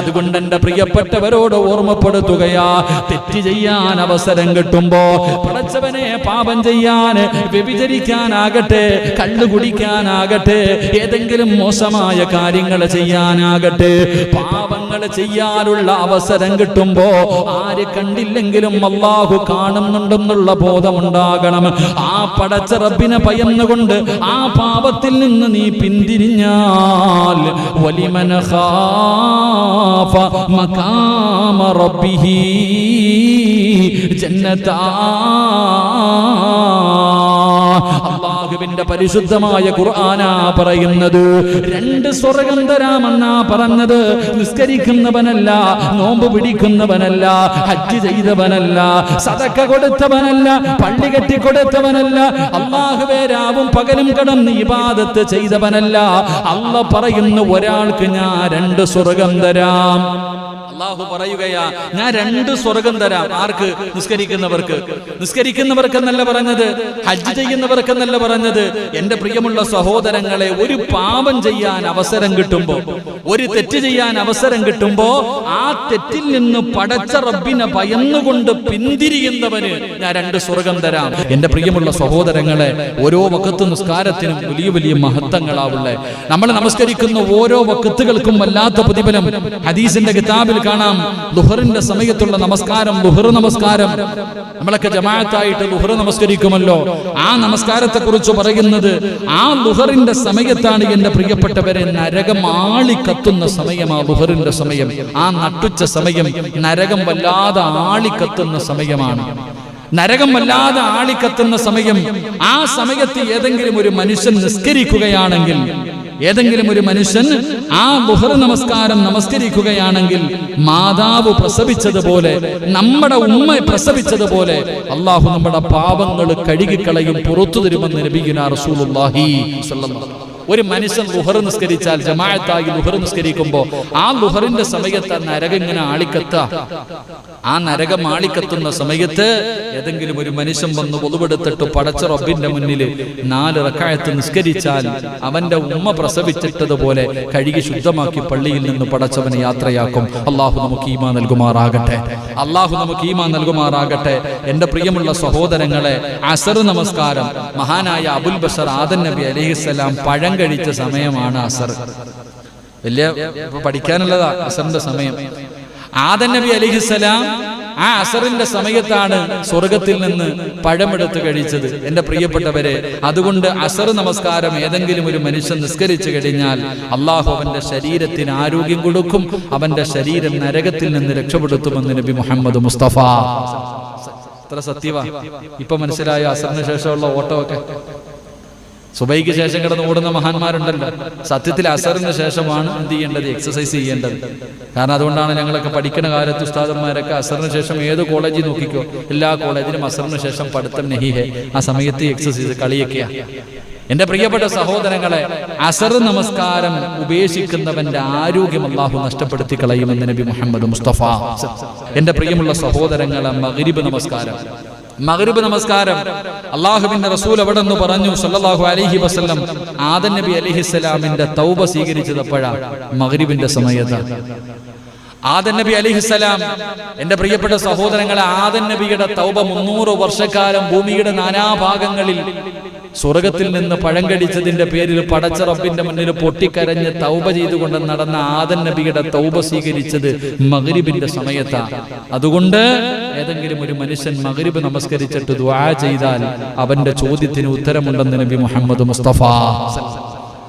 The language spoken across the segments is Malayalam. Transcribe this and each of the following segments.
അതുകൊണ്ട് എന്റെ പ്രിയപ്പെട്ടവരോട് ഓർമ്മപ്പെടുത്തുകയാ. തെറ്റ് ചെയ്യാൻ അവസരം കിട്ടുമ്പോ പടച്ചവനെ പാപം ചെയ്യാൻ വ്യഭിചരിക്കാനാകട്ടെ കള്ളു കുടിക്കാനാകട്ടെ ഏതെങ്കിലും മോശമായ കാര്യങ്ങൾ ചെയ്യാനാകട്ടെ പാപങ്ങൾ ചെയ്യാനുള്ള അവസരം കിട്ടുമ്പോ ആര് കണ്ടില്ലെങ്കിലും അള്ളാഹു കാണുന്നുണ്ടെന്നുള്ള ബോധമുണ്ടാകണം. ആ പടച്ച റബ്ബിനെ പയന്നുകൊണ്ട് ആ പാപത്തിൽ നിന്ന് നീ പിന്തിരിഞ്ഞാൽ ഖാഫ മഖാമ റബ്ബിഹി ജന്നതാ അള്ളാഹുവിന്റെ പരിശുദ്ധമായ ഖുർആനാ പറയുന്നത്. രണ്ട് സ്വർഗം തരാമെന്നാ പറഞ്ഞത്. നിസ്കരിക്കുന്നവനല്ല നോമ്പ് പിടിക്കുന്നവനല്ല ഹജ്ജ് ചെയ്തവനല്ല സതക്ക കൊടുത്തവനല്ല പള്ളി കെട്ടി കൊടുത്തവനല്ല അള്ളാഹുവേ രാവും പകലും കടന്ന് ഇബാദത്ത് ചെയ്തവനല്ല. അല്ല പറയുന്ന ഒരാൾക്ക് ഞാൻ രണ്ട് സ്വർഗം തരാം അള്ളാഹു പറയുകയാ ഞാൻ രണ്ട് സ്വർഗം തരാം. ആർക്ക്? നിസ്കരിക്കുന്നവർക്ക്. നിസ്കരിക്കുന്നവർക്ക്. എന്നല്ല പറഞ്ഞത് ഹജ്ജ് ചെയ്യുന്നവർക്ക് എന്നല്ല പറഞ്ഞത്. എന്റെ പ്രിയമുള്ള സഹോദരങ്ങളെ ഒരു പാപം ചെയ്യാൻ അവസരം കിട്ടുമ്പോ ഒരു തെറ്റ് ചെയ്യാൻ അവസരം കിട്ടുമ്പോ ആ തെറ്റിൽ നിന്ന് പടച്ച റബ്ബിനെ ഭയന്നുകൊണ്ട് പിന്തിരിയുന്നവന് ഞാൻ രണ്ട് സ്വർഗം തരാം. എന്റെ പ്രിയമുള്ള സഹോദരങ്ങളെ ഓരോ വക്കത്ത് നിസ്കാരത്തിനും വലിയ വലിയ മഹത്വങ്ങളാവുള്ളേ. നമ്മൾ നമസ്കരിക്കുന്ന ഓരോ വക്കത്തുകൾക്കും വല്ലാത്ത പ്രതിഫലം. ഹദീസിന്റെ കിതാബിൽ കാണാം. ദുഹറിന്റെ സമയത്തുള്ള നമസ്കാരം ദുഹർ നമസ്കാരം. നമ്മളൊക്കെ ജമാഅത്തായിട്ട് ദുഹർ നമസ്കരിക്കുമല്ലോ. ആ നമസ്കാരത്തെ കുറിച്ച് പറയുന്നത് ആ ദുഹറിന്റെ സമയത്താണ് എന്റെ പ്രിയപ്പെട്ടവരെ നരകം ആളിക്കത്തുന്ന സമയം ആ ദുഹറിന്റെ സമയം. ആ നട്ടുച്ച സമയം നരകം വല്ലാതെ ആളിക്കത്തുന്ന സമയമാണ്. നരകം വല്ലാതെ ആളിക്കത്തുന്ന സമയം ആ സമയത്ത് ഏതെങ്കിലും ഒരു മനുഷ്യൻ നിസ്കരിക്കുകയാണെങ്കിൽ ഏതെങ്കിലും ഒരു മനുഷ്യൻ ആ ബുഹർ നമസ്കാരം നമസ്കരിക്കുകയാണെങ്കിൽ മാതാവ് പ്രസവിച്ചതുപോലെ നമ്മുടെ ഉമ്മ പ്രസവിച്ചതുപോലെ അള്ളാഹു നമ്മുടെ പാപങ്ങൾ കഴുകിക്കളയും പുറത്തു തരുമെന്ന് നബിഗുന റസൂലുള്ളാഹി. ഒരു മനുഷ്യൻ ലുഹർ നിസ്കരിച്ചാൽ ജമാഅത്തായി ലുഹർ നിസ്കരിക്കുമ്പോൾ ആ ലുഹറിന്റെ സമയത്ത് ആ നരകം ഇങ്ങനെ ആളിക്കത്ത. ആ നരകം ആളിക്കത്തുന്ന സമയത്ത് ഏതെങ്കിലും ഒരു മനുഷ്യൻ വന്ന് ഒളിവെടുത്തിട്ട് പടച്ച റബ്ബിന്റെ മുന്നിൽ നാല് റക്കായത്ത് നിസ്കരിച്ചാൽ അവന്റെ ഉമ്മ പ്രസവിച്ചിട്ടതുപോലെ കഴുകി ശുദ്ധമാക്കി പള്ളിയിൽ നിന്ന് പടച്ചവനെ യാത്രയാക്കും. അള്ളാഹു നമുക്ക് ഈമാ നൽകുമാറാകട്ടെ. അള്ളാഹു നമുക്ക് ഈമാ നൽകുമാറാകട്ടെ. എന്റെ പ്രിയമുള്ള സഹോദരങ്ങളെ അസർ നമസ്കാരം. മഹാനായ അബുൽ ബഷർ ആദൻ നബി അലഹിസ്സലാം പഴം കഴിച്ച സമയമാണ് അസർ. വലിയ പഠിക്കാനുള്ളതാ അസറിന്റെ സമയം. ആദൻ നബി അലിഹിസലാം ആ അസറിന്റെ സമയത്താണ് സ്വർഗത്തിൽ നിന്ന് പഴമെടുത്ത് കഴിച്ചത്. എന്റെ പ്രിയപ്പെട്ടവരെ അതുകൊണ്ട് അസർ നമസ്കാരം ഏതെങ്കിലും ഒരു മനുഷ്യൻ നിസ്കരിച്ചു കഴിഞ്ഞാൽ അള്ളാഹു അവന്റെ ശരീരത്തിന് ആരോഗ്യം കൊടുക്കും അവന്റെ ശരീരം നരകത്തിൽ നിന്ന് രക്ഷപ്പെടുത്തുമെന്ന് നബി മുഹമ്മദ് മുസ്തഫ. അത്ര സത്യവാ. ഇപ്പൊ മനസ്സിലായ അസറിന് ശേഷമുള്ള ഓട്ടമൊക്കെ? സുബൈക്ക് ശേഷം കിടന്ന് ഓടുന്ന മഹാന്മാരുണ്ടല്ലോ. സത്യത്തിൽ അസറിന് ശേഷമാണ് എന്ത് ചെയ്യേണ്ടത്? എക്സസൈസ് ചെയ്യേണ്ടത്? കാരണം അതുകൊണ്ടാണ് ഞങ്ങളൊക്കെ പഠിക്കുന്ന കാലത്ത് ഉസ്താദന്മാരൊക്കെ അസറിന് ശേഷം ഏത് കോളേജിൽ നോക്കിക്കോ എല്ലാ കോളേജിലും അസറിന് ശേഷം പഠിത്തം നെഹിഹെ. ആ സമയത്ത് എക്സസൈസ് കളിയൊക്കെയാ. എന്റെ പ്രിയപ്പെട്ട സഹോദരങ്ങളെ അസർ നമസ്കാരം ഉപേക്ഷിക്കുന്നവന്റെ ആരോഗ്യം അള്ളാഹു നഷ്ടപ്പെടുത്തി കളയുമെന്ന് നബി മുഹമ്മദ് മുസ്തഫ. എന്റെ പ്രിയമുള്ള സഹോദരങ്ങളെ മകരിബ് നമസ്കാരം. മഗ്രിബ് നമസ്കാരം. അള്ളാഹുബിന്റെ റസൂൽ അവിടെ നിന്ന് പറഞ്ഞു? സല്ലാഹു അലഹി വസ്ലം ആദൻ നബി അലിഹിസ്സലാമിന്റെ തൗബ സ്വീകരിച്ചതപ്പോഴാണ് എപ്പോഴാ? മഗ്രിബിന്റെ സമയത്ത്. ആദൻ നബി അലിഹിസലാം എന്റെ പ്രിയപ്പെട്ട സഹോദരങ്ങളെ ആദൻ നബിയുടെ തൗബ മുന്നൂറ് വർഷക്കാലം ഭൂമിയുടെ നാനാഭാഗങ്ങളിൽ സ്വർഗത്തിൽ നിന്ന് പഴം കടിച്ചതിന്റെ പേരിൽ പടച്ച റബ്ബിന്റെ മുന്നിൽ പൊട്ടിക്കരഞ്ഞ് തൗബ ചെയ്തുകൊണ്ട് നടന്ന ആദൻ നബിയുടെ തൗബ സ്വീകരിച്ചത് മകരിബിന്റെ സമയത്താണ് അതുകൊണ്ട് ഏതെങ്കിലും ഒരു മനുഷ്യൻ മകരിബ് നമസ്കരിച്ചിട്ട് ദ്വാ ചെയ്താൽ അവന്റെ ചോദ്യത്തിന് ഉത്തരമുണ്ടെന്ന് നബി മുഹമ്മദ് മുസ്തഫ.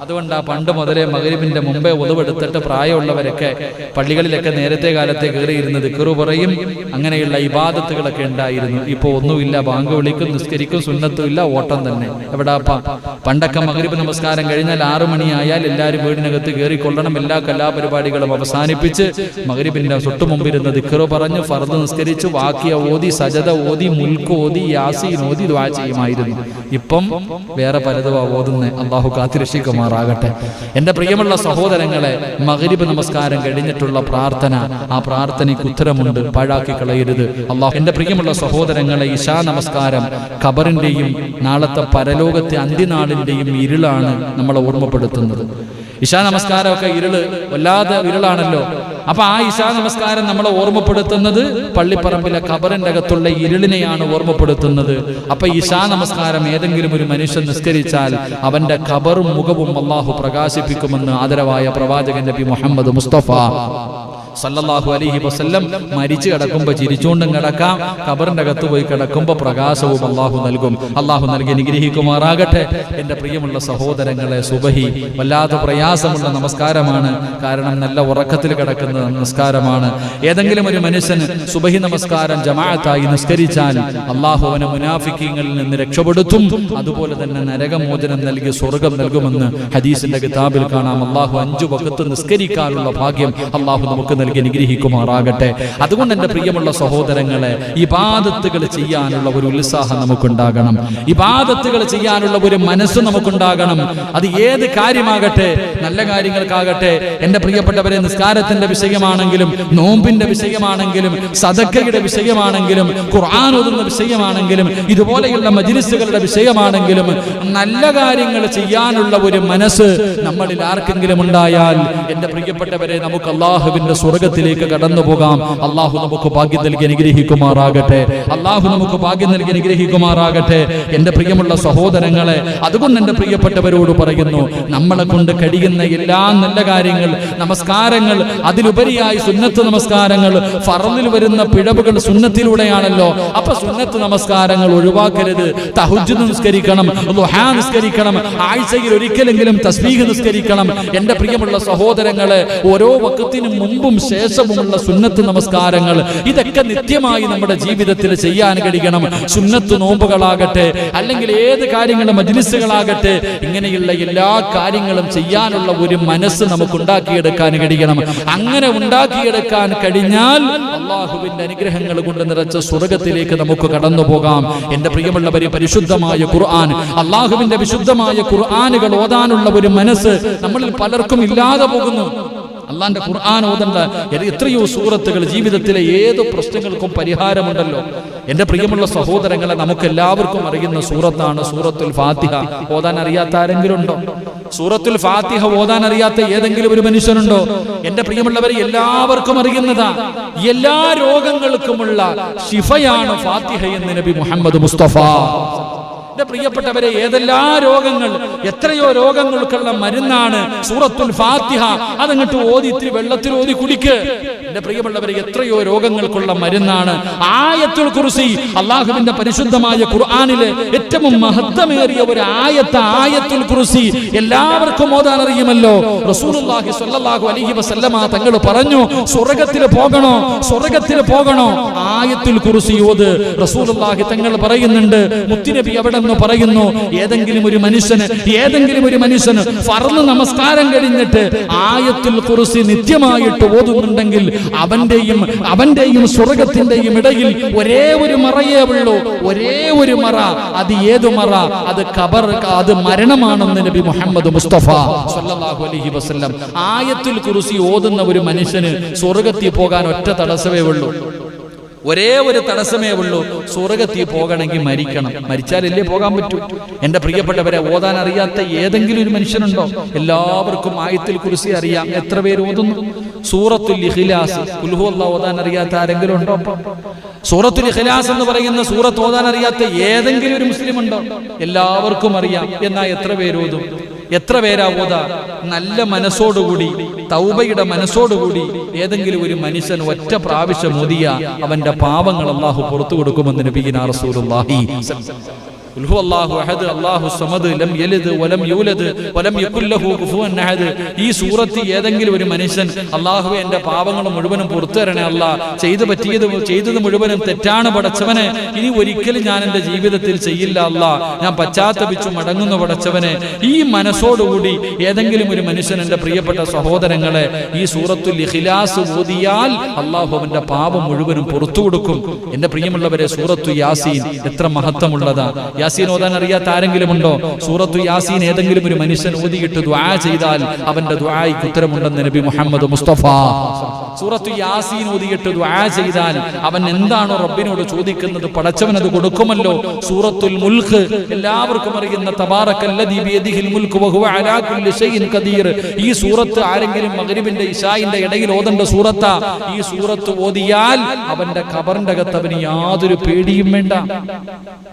അതുകൊണ്ട് പണ്ട് മുതലേ മകരിബിന്റെ മുമ്പേ ഉതവെടുത്തിട്ട് പ്രായമുള്ളവരൊക്കെ പള്ളികളിലൊക്കെ നേരത്തെ കാലത്തെ കയറിയിരുന്ന് ദിക്കറു പറയും അങ്ങനെയുള്ള ഇബാദത്തുകളൊക്കെ ഉണ്ടായിരുന്നു. ഇപ്പൊ ഒന്നുമില്ല ബാങ്ക് വിളിക്കും നിസ്കരിക്കും സുന്നത്തും ഇല്ല ഓട്ടം തന്നെ. എവിടാപ്പ പണ്ടൊക്കെ മകരിബ് നമസ്കാരം കഴിഞ്ഞാൽ ആറു മണിയായാൽ എല്ലാവരും വീടിനകത്ത് കയറിക്കൊള്ളണം എല്ലാ കലാപരിപാടികളും അവസാനിപ്പിച്ച് മകരിബിന്റെ തൊട്ടു മുമ്പിരുന്ന് ദിക്കറു പറഞ്ഞു ഫർദ് നിസ്കരിച്ചു വാക്കിയ ഓതി സജത ഓതി മുൽക്ക് ഓതി യാസീൻ ഓതി ദ്വാ ചെയ്യുമായിരുന്നു. ഇപ്പം വേറെ പലതുവാ ഓതുന്നേ. അള്ളാഹു കാത്തിരക്ഷിക്കുമാറാകട്ടെ എന്റെ പ്രിയമുള്ള സഹോദരങ്ങളെ മകരിബ് നമസ്കാരം കഴിഞ്ഞിട്ടുള്ള പ്രാർത്ഥന ആ പ്രാർത്ഥനയ്ക്ക് ഉത്തരമുണ്ട്. പാഴാക്കി കളയരുത്. അള്ളാഹു എന്റെ പ്രിയമുള്ള സഹോദരങ്ങളെ ഇശാ നമസ്കാരം ഖബറിന്റെയും നാളത്തെ പരലോകത്തെ അന്ത്യനാളിന്റെയും ഇരുളാണ് നമ്മളെ ഓർമ്മപ്പെടുത്തുന്നത്. ഇശാ നമസ്കാരമൊക്കെ ഇരുൾ വല്ലാതെ ഇരുളാണല്ലോ. അപ്പൊ ആ ഇശാ നമസ്കാരം നമ്മളെ ഓർമ്മപ്പെടുത്തുന്നത് പള്ളിപ്പറമ്പിലെ കബറിന്റെ അകത്തുള്ള ഇരുളിനെയാണ് ഓർമ്മപ്പെടുത്തുന്നത്. അപ്പൊ ഇശാ നമസ്കാരം ഏതെങ്കിലും ഒരു മനുഷ്യൻ നിസ്കരിച്ചാൽ അവന്റെ ഖബറും മുഖവും അള്ളാഹു പ്രകാശിപ്പിക്കുമെന്ന് ആദരവായ പ്രവാചകൻ നബി മുഹമ്മദ് മുസ്തഫ. സല്ലല്ലാഹു അലൈഹി വസല്ലം മരിച്ചു കിടക്കുമ്പോൾ ചിരിച്ചുകൊണ്ടും കിടക്കാം. കബറിന്റെ അകത്ത് പോയി കിടക്കുമ്പോൾ പ്രകാശവും അള്ളാഹു നൽകും. അള്ളാഹു നൽകി അനുഗ്രഹിക്കുമാറാകട്ടെ. എന്റെ പ്രിയമുള്ള സഹോദരങ്ങളെ സുബഹി വല്ലാത്ത പ്രയാസമുള്ള നമസ്കാരമാണ്. കാരണം നല്ല ഉറക്കത്തിൽ കിടക്കുന്ന നമസ്കാരമാണ്. ഏതെങ്കിലും ഒരു മനുഷ്യന് സുബഹി നമസ്കാരം ജമാഅത്തായി നിസ്കരിച്ചാൽ അള്ളാഹു അവനെ മുനാഫിക്കങ്ങളിൽ നിന്ന് രക്ഷപ്പെടുത്തും. അതുപോലെ തന്നെ നരകമോചനം നൽകി സ്വർഗം നൽകുമെന്ന് ഹദീസിന്റെ കിതാബിൽ കാണാം. അള്ളാഹു അഞ്ചു വകത്ത് നിസ്കരിക്കാനുള്ള ഭാഗ്യം അള്ളാഹു നമുക്ക് നൽകി അനുഗ്രഹിക്കുമാറാകട്ടെ. അതുകൊണ്ട് എന്റെ പ്രിയമുള്ള സഹോദരങ്ങളെ ഇബാദത്തുകൾ ചെയ്യാനുള്ള ഒരു ഉത്സാഹം നമുക്കുണ്ടാകണം. ഇബാദത്തുകൾ ചെയ്യാനുള്ള ഒരു മനസ്സ് നമുക്കുണ്ടാകണം. അത് ഏത് കാര്യമാകട്ടെ നല്ല കാര്യങ്ങൾക്കാകട്ടെ. എന്റെ പ്രിയപ്പെട്ടവരെ നിസ്കാരത്തിന്റെ വിഷയമാണെങ്കിലും നോമ്പിന്റെ വിഷയമാണെങ്കിലും സദക്കയുടെ വിഷയമാണെങ്കിലും ഖുർആൻ ഓതുന്ന വിഷയമാണെങ്കിലും ഇതുപോലെയുള്ള മജിലിസുകളുടെ വിഷയമാണെങ്കിലും നല്ല കാര്യങ്ങൾ ചെയ്യാനുള്ള ഒരു മനസ്സ് നമ്മളിൽ ആർക്കെങ്കിലും ഉണ്ടായാൽ എന്റെ പ്രിയപ്പെട്ടവരെ നമുക്ക് അള്ളാഹുവിന്റെ സ്വർഗത്തിലേക്ക് കടന്നു പോകാം അള്ളാഹു നമുക്ക് ഭാഗ്യം നൽകി അനുഗ്രഹിക്കുമാറാകട്ടെ. അള്ളാഹു നമുക്ക് ഭാഗ്യം നൽകി അനുഗ്രഹിക്കുമാറാകട്ടെ. എന്റെ പ്രിയമുള്ള സഹോദരങ്ങളെ അതുകൊണ്ട് എന്റെ പ്രിയപ്പെട്ടവരോട് പറയുന്നു നമ്മളെ കൊണ്ട് കഴിയുന്ന എല്ലാ നല്ല കാര്യങ്ങൾ നമസ്കാരങ്ങൾ അതിലുപരിയായി സുന്നത്ത് നമസ്കാരങ്ങൾ ഫറലിൽ വരുന്ന പിഴവുകൾ സുന്നത്തിലൂടെയാണല്ലോ. അപ്പൊ സുന്നത്ത് നമസ്കാരങ്ങൾ ഒഴിവാക്കരുത്. തഹുജ് നിസ്കരിക്കണം ളുഹാ നിസ്കരിക്കണം ആഴ്ചയിൽ ഒരിക്കലെങ്കിലും തസ്ബീഹ് നിസ്കരിക്കണം. എന്റെ പ്രിയമുള്ള സഹോദരങ്ങളെ ഓരോ വക്കത്തിനും മുമ്പും ശേഷവുമുള്ള സുന്നത്ത് നമസ്കാരങ്ങൾ ഇതൊക്കെ നിത്യമായി നമ്മുടെ ജീവിതത്തിൽ ചെയ്യാൻ കഴിയണം. സുന്നത്ത് നോമ്പുകളാകട്ടെ അല്ലെങ്കിൽ ഏത് കാര്യങ്ങളും മജ്ലിസുകളാകട്ടെ ഇങ്ങനെയുള്ള എല്ലാ കാര്യങ്ങളും ചെയ്യാനുള്ള ഒരു മനസ്സ് നമുക്ക് ഉണ്ടാക്കിയെടുക്കാൻ കഴിയണം. അങ്ങനെ ഉണ്ടാക്കിയെടുക്കാൻ കഴിഞ്ഞാൽ അള്ളാഹുവിന്റെ അനുഗ്രഹങ്ങൾ കൊണ്ട് നിറച്ച സ്വർഗത്തിലേക്ക് നമുക്ക് കടന്നു പോകാം. എന്റെ പ്രിയമുള്ളവരെ പരിശുദ്ധമായ ഖുർആൻ അള്ളാഹുവിന്റെ വിശുദ്ധമായ ഖുർആാനുകൾ ഓതാനുള്ള ഒരു മനസ്സ് നമ്മളിൽ പലർക്കും ഇല്ലാതെ പോകുന്നു. അള്ളാന്റെ ഖുർആൻ ഓതണ്ട. എത്രയോ സൂറത്തുകൾ ജീവിതത്തിലെ ഏത് പ്രശ്നങ്ങൾക്കും പരിഹാരമുണ്ടല്ലോ. എന്റെ പ്രിയമുള്ള സഹോദരങ്ങളെ നമുക്ക് എല്ലാവർക്കും അറിയുന്ന സൂറത്താണ് സൂറത്തുൽ ഫാത്തിഹ. ഓതാൻ അറിയാത്ത ആരെങ്കിലും ഉണ്ടോ സൂറത്തുൽ ഫാത്തിഹ ഓതാൻ അറിയാത്ത ഏതെങ്കിലും ഒരു മനുഷ്യനുണ്ടോ? എന്റെ പ്രിയമുള്ളവരെ എല്ലാവർക്കും അറിയുന്നതാ. എല്ലാ രോഗങ്ങൾക്കുമുള്ള ശിഫയാണ് ഫാത്തിഹ എന്ന് നബി മുഹമ്മദ് മുസ്തഫ. എന്റെ പ്രിയപ്പെട്ടവരെ ഏതെല്ലാ രോഗങ്ങൾ എത്രയോ രോഗങ്ങൾക്കുള്ള മരുന്നാണ് സൂറത്തുൽ ഫാത്തിഹ. അതങ്ങട്ട് ഓതി ഇത്തിരി വെള്ളത്തിൽ ഓതി കുടിക്ക്. എന്റെ പ്രിയമുള്ളവരെ എത്രയോ രോഗങ്ങൾക്കുള്ള മരുന്നാണ് ആയത്തുൽ കുറിസി അള്ളാഹുവിന്റെ പരിശുദ്ധമായ ഖുർആാനിലെ ഏറ്റവും മഹത്വമേറിയ ഒരു ആയത്ത് ആയത്തുൽ കുറിസി എല്ലാവർക്കും ഓതാൻ അറിയുമല്ലോ. റസൂലുള്ളാഹി സ്വല്ലല്ലാഹു അലൈഹി വസല്ലമ തങ്ങൾ പറഞ്ഞു സ്വർഗത്തിൽ പോകണോ? സ്വർഗത്തിൽ പോകണോ? ആയത്തുൽ കുറിസി ഓത്. റസൂലുള്ളാഹി തങ്ങൾ പറയുന്നുണ്ട് മുത്തുനബി അവിടെ നിന്ന് പറയുന്നു ഏതെങ്കിലും ഒരു മനുഷ്യന് ഏതെങ്കിലും ഒരു മനുഷ്യന് ഫർൾ നമസ്കാരം കഴിഞ്ഞിട്ട് ആയത്തുൽ കുറിസി നിത്യമായിട്ട് ഓതുന്നുണ്ടെങ്കിൽ അവന്റെയും അവന്റെയും സ്വർഗത്തിന്റെയും ഇടയിൽ ഒരേ ഒരു മറയേ ഉള്ളൂ. ഒരേ ഒരു മറ. അത് ഏതു മറ? അത് കബർ അത് മരണമാണെന്ന് നബി മുഹമ്മദ് മുസ്തഫ സല്ലല്ലാഹു അലൈഹി വസല്ലം. ആയത്തുൽ കുർസി ഓതുന്ന ഒരു മനുഷ്യന് സ്വർഗത്തിൽ പോകാൻ ഒറ്റ തടസ്സമേ ഉള്ളൂ. ഒരേ ഒരു തടസ്സമേ ഉള്ളൂ. സ്വർഗത്തിൽ പോകണമെങ്കിൽ മരിക്കണം. മരിച്ചാലല്ലേ പോകാൻ പറ്റൂ. എന്റെ പ്രിയപ്പെട്ടവരെ ഓതാൻ അറിയാത്ത ഏതെങ്കിലും ഒരു മനുഷ്യനുണ്ടോ? എല്ലാവർക്കും ആയത്തിൽ കുറിച്ച് അറിയാം. എത്ര പേര് ഓതുന്നു? സൂറത്തുൽ ഇഖ്ലാസ്. കുൽഹു അല്ലാഹു ഓതാൻ അറിയാത്ത ആരെങ്കിലും ഉണ്ടോ? സൂറത്തുൽ ഇഖ്ലാസ് എന്ന് പറയുന്ന സൂറത്ത് ഓതാൻ അറിയാത്ത ഏതെങ്കിലും ഒരു മുസ്ലിം ഉണ്ടോ എല്ലാവർക്കും അറിയാം. എന്നാ എത്ര പേരോതും എത്ര പേരാ ഓതാ? നല്ല മനസ്സോടുകൂടി തൗബയുടെ മനസ്സോടുകൂടി ഏതെങ്കിലും ഒരു മനുഷ്യൻ ഒറ്റ പ്രാവശ്യം ഓതിയ അവന്റെ പാപങ്ങൾ അള്ളാഹു പുറത്തു കൊടുക്കുമെന്ന് നബീന റസൂലുള്ളാഹി. അല്ലാഹു അഹദ് അല്ലാഹു സമദ് ലം യലിദ് വലം യൂലദ് വലം കുഫുവൻ അഹദ് ഈ സൂറത്ത് ഏതെങ്കിലും ഒരു മനുഷ്യൻ അല്ലാഹുവേ എന്റെ പാപങ്ങൾ മുഴുവനും പുറത്തു തരണേ അല്ല. ചെയ്തു പറ്റിയത് ചെയ്തത് മുഴുവനും തെറ്റാണ് പടച്ചവനെ. ഇനി ഒരിക്കലും ഞാൻ എന്റെ ജീവിതത്തിൽ ചെയ്യില്ല അല്ല. ഞാൻ പശ്ചാത്തപിച്ചു മടങ്ങുന്നു പടച്ചവനെ. ഈ മനസ്സോടുകൂടി ഏതെങ്കിലും ഒരു മനുഷ്യൻ എന്റെ പ്രിയപ്പെട്ട സഹോദരങ്ങളെ ഈ സൂറത്തുൽ ഇഖ്ലാസ് ഓതിയാൽ അള്ളാഹു അവന്റെ പാപം മുഴുവനും പുറത്തു കൊടുക്കും എന്റെ പ്രിയമുള്ളവരെ സൂറത്തു യാസീൻ എത്ര മഹത്വമുള്ളതാ. യാസീൻ ഓതാൻ അറിയാത്ത ആരെങ്കിലും ഉണ്ടോ സൂറത്തു യാസീൻ ഏതെങ്കിലും ഒരു മനുഷ്യൻ ഓതിയിട്ട് ദ്വാ ചെയ്താൽ അവന്റെ ദ്വായ്ക്ക് ഉത്തരമുണ്ടെന്ന് നബി മുഹമ്മദ് മുസ്തഫ. സൂറത്തു യാസീൻ ഓതിയിട്ട് ദ്വാ ചെയ്താൽ അവൻ എന്താണോ റബ്ബിനോട് ചോദിക്കുന്നത് പടച്ചവൻ അത് കൊടുക്കുമല്ലോ. സൂറത്തുൽ മുൽഖ് എല്ലാവർക്കും അറിയുന്ന ഈ സൂറത്ത് ആരെങ്കിലും മഗ്രിബിന്റെ ഇശായിന്റെ ഇടയിൽ ഓതണ്ട സൂറത്ത? ഈ സൂറത്ത് ഓതിയാൽ അവന്റെ ഖബറിന്റെ അകത്ത് അവന് യാതൊരു പേടിയും വേണ്ട.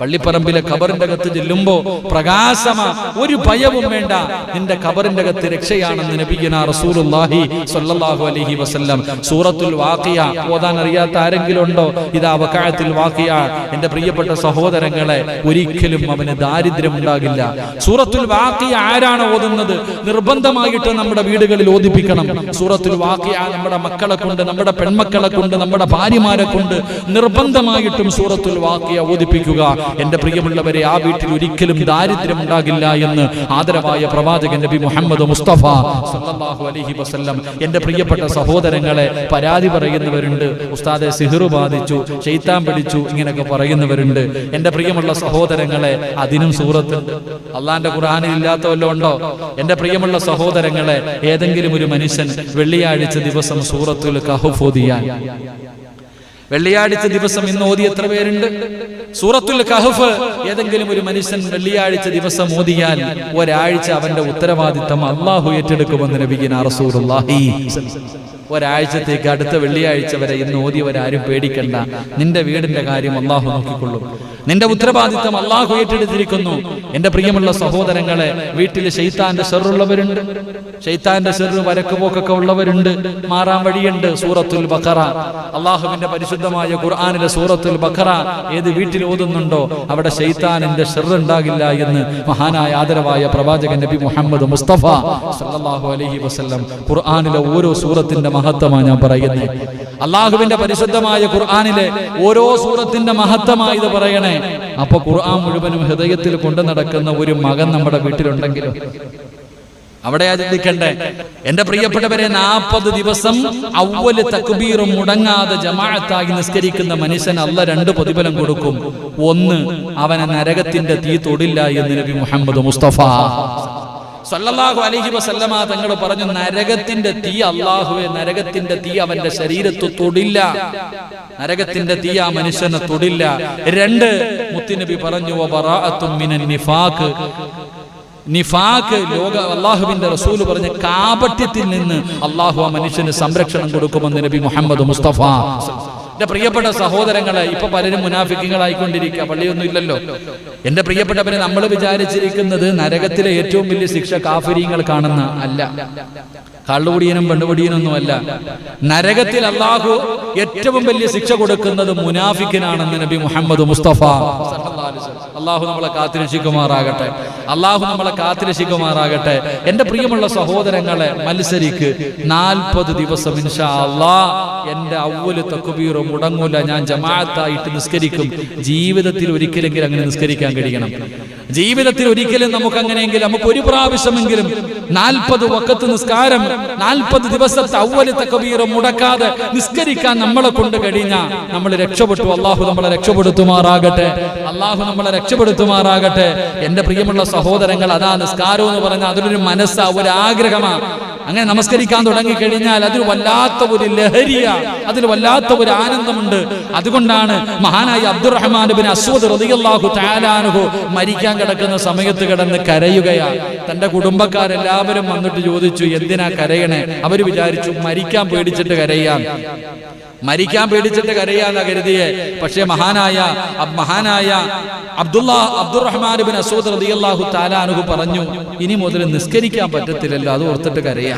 പള്ളിപ്പറമ്പിലെ ഖബറിന്റെ അകത്ത് ചെല്ലുമ്പോ പ്രകാശമ ഒരു ഭയവും വേണ്ട. നിന്റെ ഖബറിന്റെ അകത്ത് രക്ഷയാണെന്ന് നബിയന റസൂലുള്ളാഹി സ്വല്ലല്ലാഹു അലൈഹി വസല്ലം സൂറത്തുൽ വാഖിയ ഓതാൻ അറിയാത്ത ആരെങ്കിലും ഉണ്ടോ ഇതാ വക്കായത്തിൽ വാഖിയ. എന്റെ പ്രിയപ്പെട്ട സഹോദരങ്ങളെ ഒരിക്കലും അവന് ദാരിദ്ര്യം ഉണ്ടാകില്ല. സൂറത്തുൽ വാഖിയ ആരാണ് ഓതുന്നത്? നിർബന്ധമായിട്ട് നമ്മുടെ വീടുകളിൽ ഓതിപ്പിക്കണം. സൂറത്തുൽ വാഖിയ നമ്മുടെ മക്കളെ കൊണ്ട് നമ്മുടെ പെൺമക്കളെ കൊണ്ട് നമ്മുടെ ഭാര്യമാരെ കൊണ്ട് നിർബന്ധമായിട്ടും സൂറത്തുൽ വാഖിയ ഓതിപ്പിക്കുക. എന്റെ പ്രിയമുള്ളവരെ ആ വീട്ടിൽ ഒരിക്കലും ദാരിദ്ര്യം ഉണ്ടാകില്ല എന്ന് ആദരവായ പ്രവാചകൻ നബി മുഹമ്മദ് മുസ്തഫ സല്ലല്ലാഹു അലൈഹി വസല്ലം എന്റെ പ്രിയപ്പെട്ട സഹോദരങ്ങളെ പരാതി പറയുന്നവരുണ്ട്. ഉസ്താദെ സിഹിറു ബാധിച്ചു ശൈത്താൻ പിടിച്ചു ഇങ്ങനെയൊക്കെ പറയുന്നവരുണ്ട്. എന്റെ പ്രിയമുള്ള സഹോദരങ്ങളെ അതിനും സൂറത്തുണ്ട്. അള്ളാന്റെ ഖുർആാനിൽ ഇല്ലാത്ത വല്ലതും ഉണ്ടോ? എന്റെ പ്രിയമുള്ള സഹോദരങ്ങളെ ഏതെങ്കിലും ഒരു മനുഷ്യൻ വെള്ളിയാഴ്ച ദിവസം സൂറത്തുൽ കഹഫ് ഓതിയാൽ. വെള്ളിയാഴ്ച ദിവസം ഇന്ന് ഓതി എത്ര പേരുണ്ട്? സൂറത്തുൽ കഹഫ് ഏതെങ്കിലും ഒരു മനുഷ്യൻ വെള്ളിയാഴ്ച ദിവസം ഓതിയാൽ ഒരാഴ്ച അവന്റെ ഉത്തരവാദിത്തം അള്ളാഹു ഏറ്റെടുക്കുമെന്ന് നബിഗിന റസൂലുള്ളാഹി. ഒരാഴ്ചത്തേക്ക് അടുത്ത വെള്ളിയാഴ്ച വരെ ഇന്ന് ഓതിയവരാരും പേടിക്കണ്ട. നിന്റെ വീടിന്റെ കാര്യം അള്ളാഹു നോക്കിക്കൊള്ളും. നിന്റെ ഉത്തരവാദിത്തം അള്ളാഹു ഏറ്റെടുത്തിരിക്കുന്നു. എന്റെ പ്രിയമുള്ള സഹോദരങ്ങളെ വീട്ടിൽ ഷെയ്ത്താന്റെ സെറുള്ളവരുണ്ട് ഷെയ്ത്താന്റെ സെറു വരക്കുപോക്കൊക്കെ ഉള്ളവരുണ്ട്. മാറാൻ വഴിയുണ്ട് സൂറത്തുൽ ബഖറ. അള്ളാഹുവിന്റെ പരിശുദ്ധമായ ഖുർആാനിലെ സൂറത്തുൽ ബഖറ ഏത് വീട്ടിൽ ഓതുന്നുണ്ടോ അവിടെ ഷെയ്ത്താനിന്റെ ഉണ്ടാകില്ല എന്ന് മഹാനായ ആദരവായ പ്രവാചകൻ നബി മുഹമ്മദ് മുസ്തഫ സല്ലല്ലാഹു അലൈഹി വസല്ലം ഖുർആാനിലെ ഓരോ സൂറത്തിന്റെ മഹത്വമാണ് ഞാൻ പറയുന്നത് അള്ളാഹുവിന്റെ പരിശുദ്ധമായ ഖുർആാനിലെ ഓരോ സൂറത്തിന്റെ മഹത്വമായി പറയണേ. അപ്പൊ ഖുർആൻ മുഴുവനും ഹൃദയത്തിൽ കൊണ്ടു നടക്കുന്ന ഒരു മകൻ നമ്മുടെ വീട്ടിലുണ്ടെങ്കിലും. അവിടെ ചിന്തിക്കണ്ടേ എന്റെ പ്രിയപ്പെട്ടവരെ നാൽപ്പത് ദിവസം അവൽ തക്ബീറും മുടങ്ങാതെ ജമാഅത്തായി നിസ്കരിക്കുന്ന മനുഷ്യൻ അല്ല രണ്ട് പ്രതിഫലം കൊടുക്കും. ഒന്ന് അവനെ നരകത്തിന്റെ തീ തൊടില്ല എന്ന് നബി മുഹമ്മദ് മുസ്തഫ. സല്ലല്ലാഹു അലൈഹി വസല്ലമ തങ്ങൾ പറഞ്ഞു നരകത്തിന്റെ തീ അള്ളാഹുവെ നരകത്തിന്റെ തീ അവന്റെ ശരീരത്ത് തൊടില്ല. നരകത്തിന്റെ തീ ആ മനുഷ്യനെ തൊടില്ല. രണ്ട് മുത്തുനബി പറഞ്ഞു നിഫാഖ്. നിഫാക്ക് ലോക അള്ളാഹുവിന്റെ റസൂൽ പറഞ്ഞ കാപട്യത്തിൽ നിന്ന് അള്ളാഹു ആ മനുഷ്യന് സംരക്ഷണം കൊടുക്കുമെന്ന് നബി മുഹമ്മദ് മുസ്തഫ. എന്റെ പ്രിയപ്പെട്ട സഹോദരങ്ങളെ ഇപ്പൊ പലരും മുനാഫിക്കങ്ങളായിക്കൊണ്ടിരിക്കുക പള്ളിയൊന്നും ഇല്ലല്ലോ എന്റെ പ്രിയപ്പെട്ടവരെ നമ്മൾ വിചാരിച്ചിരിക്കുന്നത് നരകത്തിലെ ഏറ്റവും വലിയ ശിക്ഷ കാഫര്യങ്ങൾ കാണുന്ന അല്ല. കള്ളുകുടിയനും പെണ്ണുകുടിയനൊന്നും അല്ല നരകത്തിൽ അള്ളാഹു ഏറ്റവും വലിയ ശിക്ഷ കൊടുക്കുന്നത് മുനാഫിക്കിനാണെന്ന് നബി മുഹമ്മദ് മുസ്തഫ അള്ളാഹു നമ്മളെ കാത്തിരക്ഷിക്കുമാറാകട്ടെ. അള്ളാഹു നമ്മളെ കാത്തിരക്ഷിക്കുമാറാകട്ടെ. എന്റെ പ്രിയമുള്ള സഹോദരങ്ങളെ മത്സരിക്ക് നാൽപ്പത് ദിവസം ഇൻഷാ അള്ളാ എന്റെ അവൽ തക്കുബീറും മുടങ്ങൂല. ഞാൻ ജമാഅത്തായിട്ട് നിസ്കരിക്കും. ജീവിതത്തിൽ ഒരിക്കലെങ്കിലും അങ്ങനെ നിസ്കരിക്കാൻ കഴിയണം. ജീവിതത്തിൽ ഒരിക്കലും നമുക്ക് അങ്ങനെയെങ്കിലും നമുക്ക് ഒരു പ്രാവശ്യമെങ്കിലും നാൽപ്പത് വക്കത്ത് നിസ്കാരം നാൽപ്പത് ദിവസത്തെ അവലത്തെ തക്കബീറും മുടക്കാതെ നിസ്കരിക്കാൻ നമ്മളെ കൊണ്ട് കഴിഞ്ഞ നമ്മൾ രക്ഷപ്പെട്ടു. അള്ളാഹു നമ്മളെ രക്ഷപ്പെടുത്തുമാറാകട്ടെ. അള്ളാഹു നമ്മളെ രക്ഷപ്പെടുത്തുമാറാകട്ടെ. എന്റെ പ്രിയമുള്ള സഹോദരങ്ങൾ അതാ നിസ്കാരം എന്ന് പറഞ്ഞാൽ അതിലൊരു മനസ്സാ ഒരു ആഗ്രഹമാ. അങ്ങനെ നമസ്കരിക്കാൻ തുടങ്ങി കഴിഞ്ഞാൽ അതിൽ വല്ലാത്ത ഒരു ലഹരിയ അതിൽ വല്ലാത്ത ഒരു ആനന്ദമുണ്ട്. അതുകൊണ്ടാണ് മഹാനായ അബ്ദുറഹ്മാൻ ബിൻ റളിയല്ലാഹു മരിക്കാൻ കിടക്കുന്ന സമയത്ത് കിടന്ന് കരയുകയാണ്. തന്റെ കുടുംബക്കാരെല്ലാവരും വന്നിട്ട് ചോദിച്ചു എന്തിനാ കരയണേ? അവർ വിചാരിച്ചു മരിക്കാൻ പേടിച്ചിട്ട് കരയാം. മരിക്കാൻ പേടിച്ചിട്ട് കരയാന്ന കരുതിയെ. പക്ഷേ മഹാനായ മഹാനായ അബ്ദുള്ള അബ്ദുറഹ്മാൻ ബിൻ അസൂദ് റളിയല്ലാഹു താലാനുഹു പറഞ്ഞു ഇനി മുതൽ നിസ്കരിക്കാൻ പറ്റത്തില്ലല്ലോ അത് ഓർത്തിട്ട് കരയാ.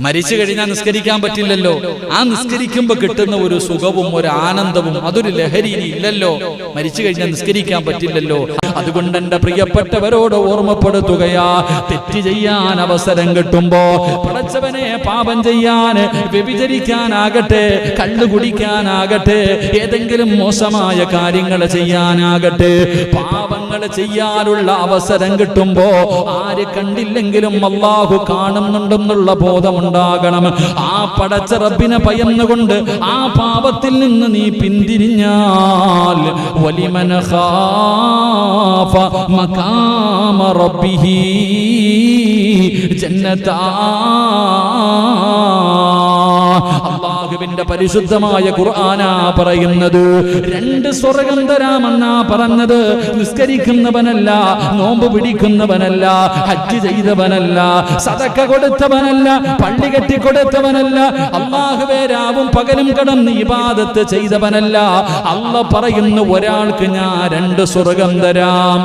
മരിച്ചു കഴിഞ്ഞാൽ നിസ്കരിക്കാൻ പറ്റില്ലല്ലോ. ആ നിസ്കരിക്കുമ്പോ കിട്ടുന്ന ഒരു സുഖവും ഒരു ആനന്ദവും അതൊരു ലഹരി ഇല്ലല്ലോ. മരിച്ചു കഴിഞ്ഞാൽ നിസ്കരിക്കാൻ പറ്റില്ലല്ലോ. അതുകൊണ്ട് എന്റെ പ്രിയപ്പെട്ടവരോട് ഓർമ്മപ്പെടുത്തുകയാ. തെറ്റ് ചെയ്യാൻ അവസരം കിട്ടുമ്പോ പടച്ചവനെ പാപം ചെയ്യാൻ വ്യഭിചരിക്കാനാകട്ടെ കള്ളു കുടിക്കാനാകട്ടെ ഏതെങ്കിലും മോശമായ കാര്യങ്ങൾ ചെയ്യാനാകട്ടെ. പാപങ്ങൾ പാപങ്ങൾ ചെയ്യാനുള്ള അവസരം കിട്ടുമ്പോ ആര് കണ്ടില്ലെങ്കിലും അള്ളാഹു കാണുന്നുണ്ടെന്നുള്ള ബോധമുണ്ടാകണം. ആ പടച്ച റബ്ബിനെ പയന്നുകൊണ്ട് ആ പാപത്തിൽ നിന്ന് നീ പിന്തിരിഞ്ഞാൽ വലിമന റബ്ബിഹി ജന്നതാ അള്ളാഹുവിന്റെ പരിശുദ്ധമായ ഖുർആനാ പറയുന്നത്. രണ്ട് സ്വർഗം തരാമെന്നാ പറഞ്ഞത്. നിസ്കരിക്കുന്നവനല്ല നോമ്പ് പിടിക്കുന്നവനല്ല ഹജ്ജ് ചെയ്തവനല്ല സതക്ക കൊടുത്തവനല്ല പള്ളി കെട്ടി കൊടുത്തവനല്ല അള്ളാഹുവേ രാവും പകലും കടന്ന് ഇബാദത്ത് ചെയ്തവനല്ല. അല്ല പറയുന്ന ഒരാൾക്ക് ഞാൻ രണ്ട് സ്വർഗം തരാം.